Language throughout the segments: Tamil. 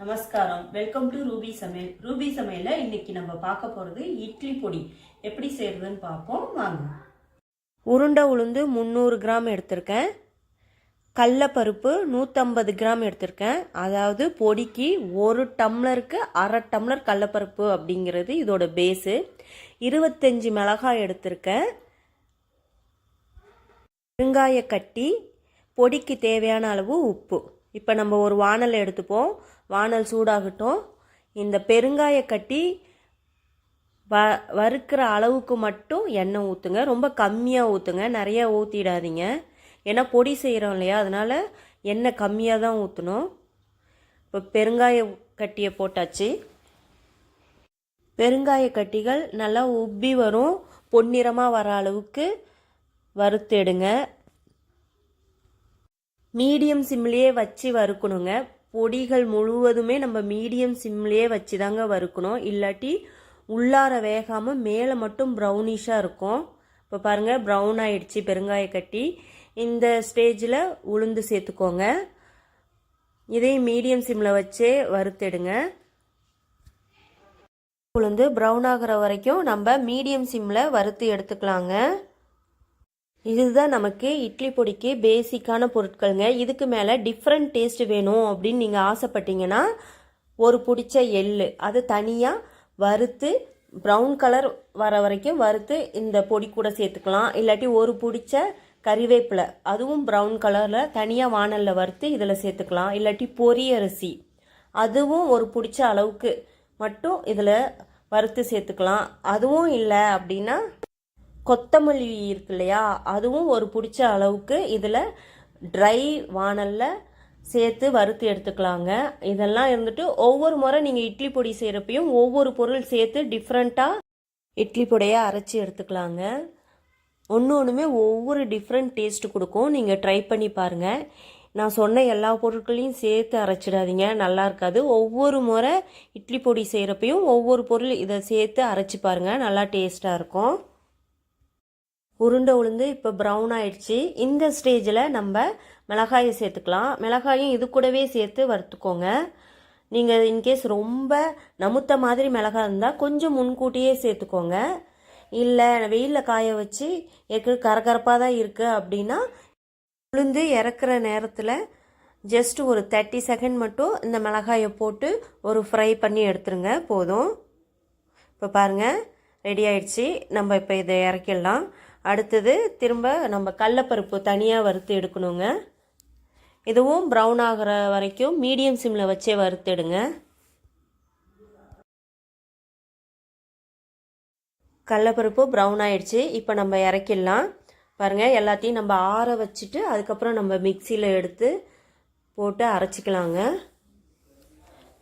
நமஸ்காரம். வெல்கம் டு ரூபி சமையல் ரூபி சமையல்ல இன்னைக்கு நம்ம பார்க்க போறது இட்லி பொடி. எப்படி செய்யறதுன்னு பார்ப்போம். வாங்க. உருண்டை உளுந்து முந்நூறு கிராம் எடுத்திருக்கேன். கடலப்பருப்பு நூற்றம்பது கிராம் எடுத்திருக்கேன். அதாவது பொடிக்கு ஒரு டம்ளருக்கு அரை டம்ளர் கடலப்பருப்பு அப்படிங்கிறது இதோட பேஸு இருபத்தஞ்சி மிளகாய் எடுத்திருக்கேன். வெங்காய கட்டி பொடிக்கு தேவையான அளவு உப்பு. இப்போ நம்ம ஒரு வானல் எடுத்துப்போம். வானல் சூடாகட்டும். இந்த பெருங்காய கட்டி வ வறுக்கிற அளவுக்கு மட்டும் எண்ணெய் ஊற்றுங்க ரொம்ப கம்மியாக ஊற்றுங்க நிறைய ஊற்றிடாதீங்க ஏன்னா பொடி செய்கிறோம் இல்லையா? அதனால் எண்ணெய் கம்மியாக தான் ஊற்றணும் இப்போ பெருங்காய கட்டியை போட்டாச்சு. பெருங்காய கட்டிகள் நல்லா உப்பி வரும். பொன்னிறமாக வர அளவுக்கு வறுத்தெடுங்க மீடியம் சிம்லேயே வச்சு வறுக்கணுங்க. பொடிகள் முழுவதுமே நம்ம மீடியம் சிம்லேயே வச்சு தாங்க வறுக்கணும். இல்லாட்டி உள்ளார வேகாமல் மேலே மட்டும் ப்ரௌனிஷாக இருக்கும். இப்போ பாருங்கள் ப்ரௌன் ஆயிடுச்சு பெருங்காய கட்டி. இந்த ஸ்டேஜில் உளுந்து சேர்த்துக்கோங்க. இதையும் மீடியம் சிம்மில் வச்சே வறுத்தெடுங்க. உளுந்து ப்ரௌன் ஆகிற வரைக்கும் நம்ம மீடியம் சிம்மில் வறுத்து எடுத்துக்கலாங்க. இதுதான் நமக்கு இட்லி பொடிக்கு பேசிக்கான பொருட்களுங்க. இதுக்கு மேலே டிஃப்ரெண்ட் டேஸ்ட் வேணும் அப்படின்னு நீங்கள் ஆசைப்பட்டீங்கன்னா ஒரு பிடிச்ச எள் அது தனியாக வறுத்து ப்ரௌன் கலர் வர வரைக்கும் வறுத்து இந்த பொடி கூட சேர்த்துக்கலாம். இல்லாட்டி ஒரு பிடிச்ச கறிவேப்பிலை அதுவும் ப்ரௌன் கலரில் தனியாக வானலில் வறுத்து இதில் சேர்த்துக்கலாம். இல்லாட்டி பொரி அரிசி அதுவும் ஒரு பிடிச்ச அளவுக்கு மட்டும் இதில் வறுத்து சேர்த்துக்கலாம். அதுவும் இல்லை அப்படின்னா கொத்தமல்லி இருக்கு இல்லையா அதுவும் ஒரு பிடிச்ச அளவுக்கு இதில் ட்ரை வானலில் சேர்த்து வறுத்து எடுத்துக்கலாங்க. இதெல்லாம் இருந்துட்டு ஒவ்வொரு முறை நீங்கள் இட்லி பொடி செய்கிறப்பையும் ஒவ்வொரு பொருள் சேர்த்து டிஃப்ரெண்ட்டாக இட்லி பொடியை அரைச்சி எடுத்துக்கலாங்க. ஒன்று ஒன்றுமே ஒவ்வொரு டிஃப்ரெண்ட் டேஸ்ட்டு கொடுக்கும். நீங்கள் ட்ரை பண்ணி பாருங்கள் நான் சொன்ன எல்லா பொருட்களையும் சேர்த்து அரைச்சிடாதீங்க. நல்லா இருக்காது. ஒவ்வொரு முறை இட்லி பொடி செய்கிறப்பையும் ஒவ்வொரு பொருள் இதை சேர்த்து அரைச்சி பாருங்கள் நல்லா டேஸ்ட்டாக இருக்கும். உருண்டை உளுந்து இப்போ ப்ரௌன் ஆயிடுச்சு. இந்த ஸ்டேஜில் நம்ம மிளகாயை சேர்த்துக்கலாம். மிளகாயும் இது கூடவே சேர்த்து வறுத்துக்கோங்க. நீங்கள் இன்கேஸ் ரொம்ப நமுத்த மாதிரி மிளகாய் இருந்தால் கொஞ்சம் முன்கூட்டியே சேர்த்துக்கோங்க. இல்லை வெயிலில் காய வச்சு ஏற்கனவே கரகரப்பாக தான் இருக்குது அப்படின்னா உளுந்து இறக்குற நேரத்தில் ஜஸ்ட் ஒரு தேர்ட்டி செகண்ட் மட்டும் இந்த மிளகாயை போட்டு ஒரு ஃப்ரை பண்ணி எடுத்துருங்க. போதும். இப்போ பாருங்கள் ரெடி ஆயிடுச்சு. நம்ம இப்போ இதை இறக்கிடலாம். அடுத்தது திரும்ப நம்ம கடலப்பருப்பு தனியாக வறுத்து எடுக்கணுங்க. இதுவும் ப்ரௌன் ஆகிற வரைக்கும் மீடியம் சிம்மில் வச்சே வறுத்துடுங்க கடலப்பருப்பு ப்ரௌன் ஆயிடுச்சு. இப்போ நம்ம இறக்கிடலாம். பாருங்கள் எல்லாத்தையும் நம்ம ஆற வச்சுட்டு அதுக்கப்புறம் நம்ம மிக்சியில் எடுத்து போட்டு அரைச்சிக்கலாங்க.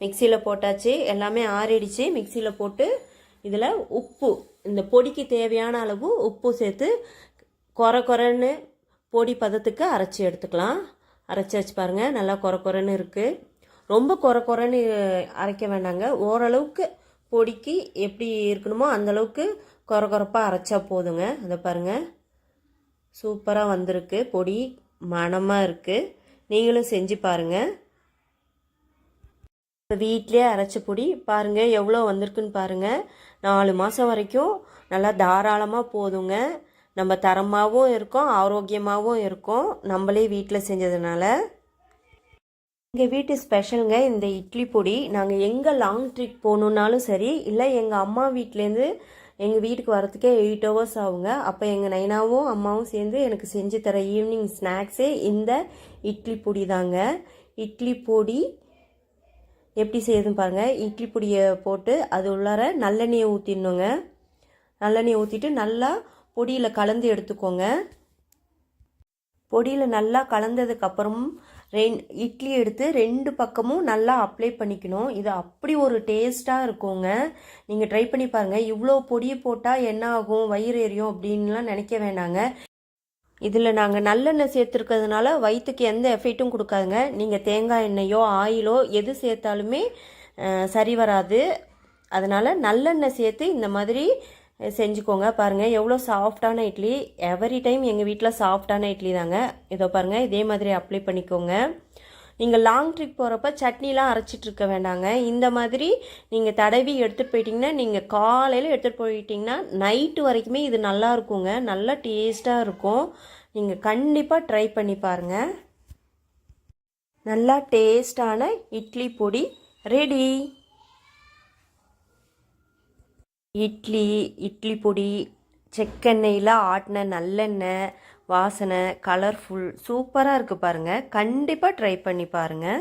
மிக்சியில் போட்டாச்சு. எல்லாமே ஆறிடுச்சு. மிக்சியில் போட்டு இதில் உப்பு இந்த பொடிக்கு தேவையான அளவு உப்பு சேர்த்து குறை குறைன்னு பொடி பதத்துக்கு அரைச்சி எடுத்துக்கலாம். அரைச்சி வச்சு பாருங்கள் நல்லா குறை குறைன்னு இருக்குது ரொம்ப குறை குறைன்னு அரைக்க வேண்டாங்க. ஓரளவுக்கு பொடிக்கு எப்படி இருக்கணுமோ அந்தளவுக்கு குறை குறைப்பாக அரைச்சா போதுங்க. அதை பாருங்கள் சூப்பராக வந்திருக்கு. பொடி மணமாக இருக்குது நீங்களும் செஞ்சு பாருங்கள் இப்போ வீட்டிலே அரைச்ச பொடி பாருங்கள் எவ்வளோ வந்திருக்குன்னு பாருங்கள் நாலு மாதம் வரைக்கும் நல்லா தாராளமாக போதுங்க. நம்ம தரமாகவும் இருக்கோம் ஆரோக்கியமாகவும் இருக்கும். நம்மளே வீட்டில் செஞ்சதுனால. எங்கள் வீட்டு ஸ்பெஷலுங்க இந்த இட்லி பொடி. நாங்கள் எங்கே லாங் ட்ரிப் போகணுன்னாலும் சரி இல்லை எங்கள் அம்மா வீட்டிலேருந்து எங்கள் வீட்டுக்கு வரத்துக்கே எயிட் ஹவர்ஸ் ஆகுங்க. அப்போ எங்கள் நைனாவும் அம்மாவும் சேர்ந்து எனக்கு செஞ்சு தர ஈவினிங் ஸ்நாக்ஸே இந்த இட்லி பொடி தாங்க. இட்லி பொடி எப்படி செய்யுதுன்னு பாருங்கள் இட்லி பொடியை போட்டு அது உள்ளார நல்லெண்ணெயை ஊற்றிடணுங்க நல்லெண்ணெயை ஊற்றிட்டு நல்லா பொடியில் கலந்து எடுத்துக்கோங்க. பொடியில் நல்லா கலந்ததுக்கப்புறம் ரெண் இட்லி எடுத்து ரெண்டு பக்கமும் நல்லா அப்ளை பண்ணிக்கணும். இது அப்படி ஒரு டேஸ்ட்டாக இருக்குங்க. நீங்கள் ட்ரை பண்ணி பாருங்கள் இவ்வளோ பொடியை போட்டால் என்ன ஆகும்? வயிறு எரியும் அப்படின்லாம் நினைக்க வேணாங்க. இதில் நாங்கள் நல்லெண்ணெய் சேர்த்துருக்கிறதுனால வயிற்றுக்கு எந்த எஃபெக்ட்டும் கொடுக்காதுங்க. நீங்கள் தேங்காய் எண்ணெயோ ஆயிலோ எது சேர்த்தாலுமே சரி வராது. அதனால் நல்லெண்ணெய் சேர்த்து இந்த மாதிரி செஞ்சுக்கோங்க. பாருங்கள் எவ்வளோ சாஃப்டான இட்லி. எவரி டைம் எங்கள் வீட்டில் சாஃப்டான இட்லி தாங்க. இதோ பாருங்கள் இதே மாதிரி அப்ளை பண்ணிக்கோங்க. நீங்கள் லாங் ட்ரிப் போகிறப்ப சட்னிலாம் அரைச்சிட்டு இருக்க வேண்டாங்க. இந்த மாதிரி நீங்கள் தடவி எடுத்துகிட்டு போயிட்டீங்கன்னா நீங்கள் காலையில் எடுத்துகிட்டு போயிட்டீங்கன்னா நைட்டு வரைக்குமே இது நல்லா இருக்குங்க. நல்லா டேஸ்ட்டாக இருக்கும். நீங்கள் கண்டிப்பாக ட்ரை பண்ணி பாருங்கள் நல்லா டேஸ்டான இட்லி பொடி ரெடி இட்லி இட்லி பொடி செக்கெண்ணெயில் ஆட்டின நல்லெண்ணெய் வாசனை கலர்ஃபுல் சூப்பராக இருக்குது பாருங்கள் கண்டிப்பாக ட்ரை பண்ணி பாருங்கள்